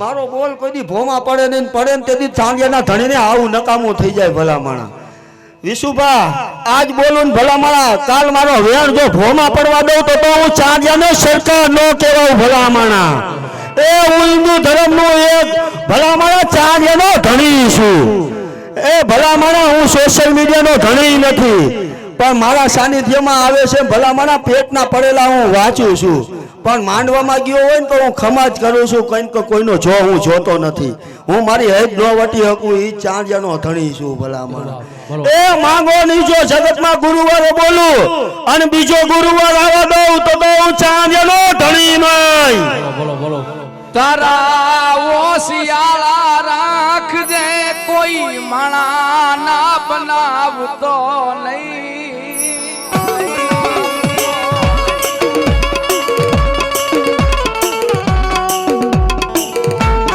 મારો બોલ કોઈ દી ભોમાં પડે ને પડે ને તેથી ચાંદિયાના ધણીને આવું નકામું થઈ જાય ભલામણા. વિશુભા, આજ બોલું ને ભલામણા, કાલ મારો વેણ જો ભોમાં પડવા દઉં તો તો હું ચાંદિયાનો સરકાર ન કહેવાય ભલામણા. એ હું હિન્દુ ધર્મનો એક ભલામણા ચાંદિયાનો ધણી છું. એ ભલામણા હું સોશિયલ મીડિયાનો ધણી નથી. પણ મારા સાનિધ્યમાં આવે છે ભલામણા પેટના પડેલા હું વાંચું છું. પણ માંડવામાં ગયો હોય ને તો હું ખમા જ કરું છું. કંઈક કોઈનો જો હું જોતો નથી. હું મારી હેજ ન વટી શકું એ ચાંદિયાનો ધણી છું ભલામણ. એ માંગો નીચો જગતમાં ગુરુવારે બોલું અને બીજો ગુરુવાર આવવા દઉં તો તો હું ચાંદિયાનો ધણી નહીં. બોલો બોલો. તારા ઓશિયાળા રાખજે કોઈ માણા ના બનાવતો નહીં.